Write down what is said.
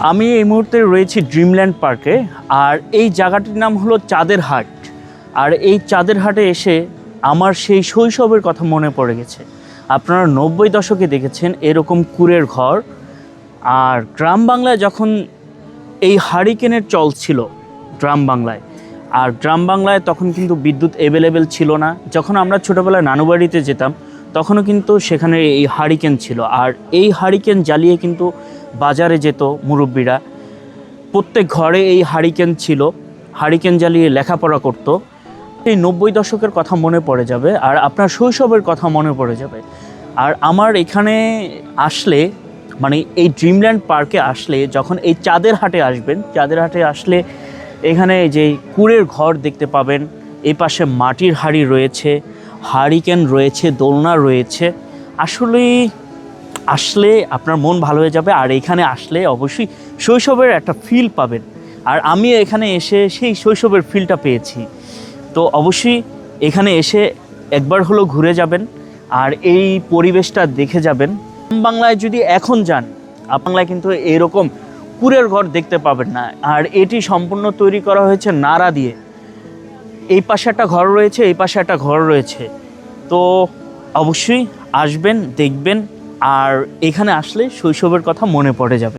আমি এই মুহূর্তে রয়েছি ড্রিমল্যান্ড পার্কে আর এই জায়গাটির নাম হলো চাঁদের হাট। আর এই চাঁদের হাটে এসে আমার সেই শৈশবের কথা মনে পড়ে গেছে। আপনারা নব্বই দশকে দেখেছেন এরকম কুড়ের ঘর। আর গ্রাম বাংলায় যখন এই হারিকেনের চল ছিল গ্রাম বাংলায়, আর গ্রাম বাংলায় তখন কিন্তু বিদ্যুৎ অ্যাভেলেবেল ছিল না। যখন আমরা ছোটোবেলায় নানুবাড়িতে যেতাম, তখনও কিন্তু সেখানে এই হারিকেন ছিল। আর এই হারিকেন জ্বালিয়ে কিন্তু বাজারে যেত মুরব্বীরা। প্রত্যেক ঘরে এই হারিকেন ছিল। হারিকেন জ্বালিয়ে লেখাপড়া করতো। এই নব্বই দশকের কথা মনে পড়ে যাবে আর আপনার শৈশবের কথা মনে পড়ে যাবে। আর আমার এখানে আসলে মানে এই ড্রিমল্যান্ড পার্কে আসলে যখন এই চাঁদের হাটে আসবেন, চাঁদের হাটে আসলে এখানে যে কুড়ের ঘর দেখতে পাবেন, এই পাশে মাটির হাড়ি রয়েছে, হারিকেন রয়েছে, দোলনা রয়েছে। আসলেই আসলে আপনার মন ভালো হয়ে যাবে, আর এখানে আসলে অবশ্যই শৈশবের একটা ফিল পাবেন। আর আমি এখানে এসে সেই শৈশবের ফিলটা পেয়েছি। তো অবশ্যই এখানে এসে একবার হলো ঘুরে যাবেন, আর এই পরিবেশটা দেখে যাবেন। বাংলায় যদি এখন যান বাংলায় কিন্তু এরকম কুরের ঘর দেখতে পাবেন না। আর এটি সম্পূর্ণ তৈরি করা হয়েছে নাড়া দিয়ে। এই পাশে একটা ঘর রয়েছে, এই পাশে একটা ঘর রয়েছে। তো অবশ্যই আসবেন, দেখবেন আর এখানে আসলে শৈশবের কথা মনে পড়ে যাবে।